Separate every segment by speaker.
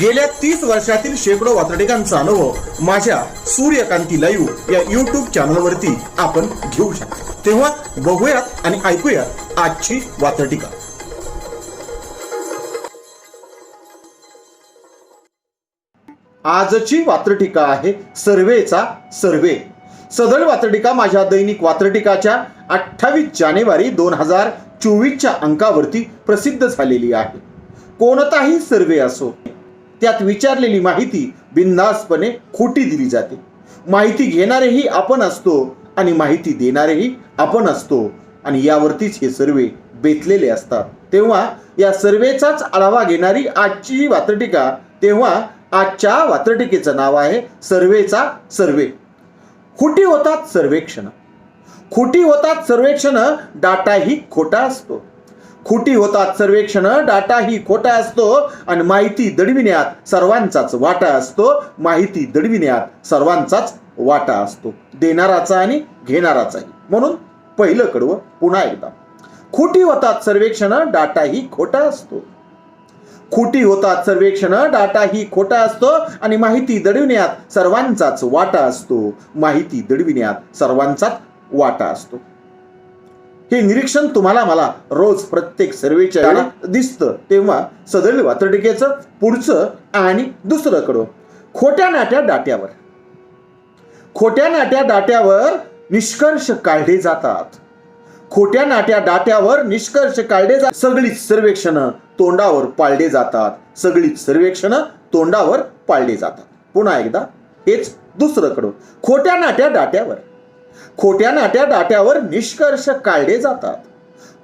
Speaker 1: गेल्या तीस वर्षातील शेकडो वातडिकांचा अनुभव माझ्या सूर्यकांती लाईव्ह या युट्यूब चॅनलवरती आपण घेऊ शकता. तेव्हा बघूयात आणि ऐकूयात आजची वातडिका आजची वात्रटिका आहे सर्वेचा सर्वे. सदळ वात्रटिका माझ्या दैनिक वात्रटिकाच्या अठ्ठावीस जानेवारी दोन हजार चोवीसच्या अंकावरती प्रसिद्ध झालेली आहे. कोणताही सर्वे असो त्यात विचारलेली माहिती बिनधास्तपणे खोटी दिली जाते. माहिती घेणारेही आपण असतो आणि माहिती देणारेही आपण असतो. आणि यावरतीच हे सर्वे बेतलेले असतात. तेव्हा या सर्वेचाच आढावा घेणारी आजची ही वात्रटिका तेव्हा आजच्या वात्रटिकेचं नाव आहे सर्वेचा सर्वे. खोटी होतात सर्वेक्षण. खोटी होतात सर्वेक्षण डाटाही खोटा असतो. खोटी होतात सर्वेक्षण डाटाही खोटा असतो आणि माहिती दडविण्यात सर्वांचाच वाटा असतो. माहिती दडविण्यात सर्वांचाच वाटा असतो. देणाराचा आणि घेणाराचाही. म्हणून पहिलं कडवं पुन्हा एकदा. खोटी होतात सर्वेक्षण डाटाही खोटा असतो. खोटी होतात सर्वेक्षण डाटा ही खोटा असतो आणि माहिती दडविण्यात सर्वांचाच वाटा असतो. माहिती दडविण्यात सर्वांचाच वाटा असतो. हे निरीक्षण तुम्हाला मला रोज प्रत्येक सर्वेच्या वेळी दिसतं. तेव्हा सदळ वातडिकेचं पुढचं आणि दुसरं कडो खोट्या नाट्या डाट्यावर खोट्या नाट्या डाट्यावर निष्कर्ष काढले जातात. खोट्या नाट्या डाट्यावर निष्कर्ष काढले जात सगळीच सर्वेक्षण तोंडावर पाळले जातात. सगळीच सर्वेक्षण तोंडावर पाळले जातात. पुन्हा एकदा हेच दुसरं कडो खोट्या नाट्या डाट्यावर खोट्या नाट्या डाट्यावर निष्कर्ष काढले जातात.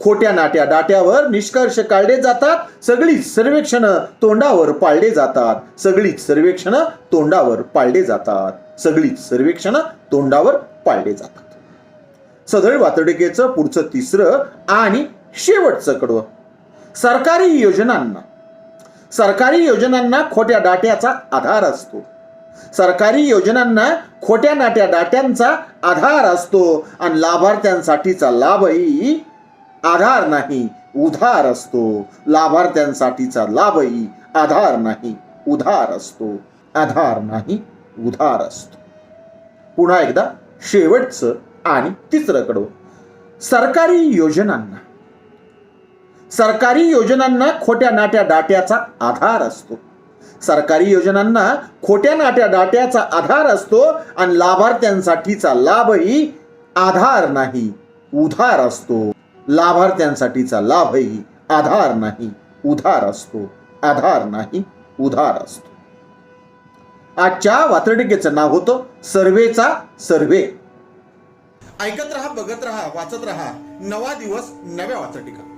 Speaker 1: खोट्या नाट्या डाट्यावर निष्कर्ष काढले जातात. सगळीच सर्वेक्षण तोंडावर पाळले जातात. सगळीच सर्वेक्षण तोंडावर पाळले जातात. सगळीच सर्वेक्षण तोंडावर पाळले जातात. सदळ वातडकेचं पुढचं तिसरं आणि शेवटचं कडवं. सरकारी योजनांना. सरकारी योजनांना खोट्या डाट्याचा आधार असतो. सरकारी योजनांना खोट्या नाट्या डाट्यांचा आधार असतो आणि लाभार्थ्यांसाठीचा लाभही आधार नाही उधार असतो. लाभार्थ्यांसाठीचा लाभही आधार नाही उधार असतो. आधार नाही उधार असतो. पुन्हा एकदा शेवटचं आणि तिसरं कडवं सरकारी योजनांना. सरकारी योजनांना खोट्या नाट्या डाट्याचा आधार असतो. सरकारी योजनांना खोट्या नाट्या डाट्याचा आधार असतो आणि लाभार्थ्यांसाठीचा लाभही आधार नाही उधार असतो. लाभार्थ्यांसाठीचा लाभही आधार नाही उधार असतो. आधार नाही उधार असतो. आजच्या वात्रटिकेचं नाव होतं सर्वेचा सर्वे. ऐकत रहा बघत रहा वाचत रहा. नवा दिवस नव्या वात्रटिका.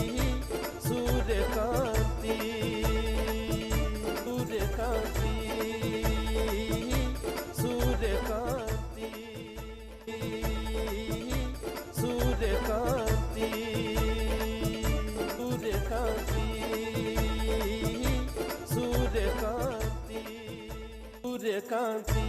Speaker 2: canto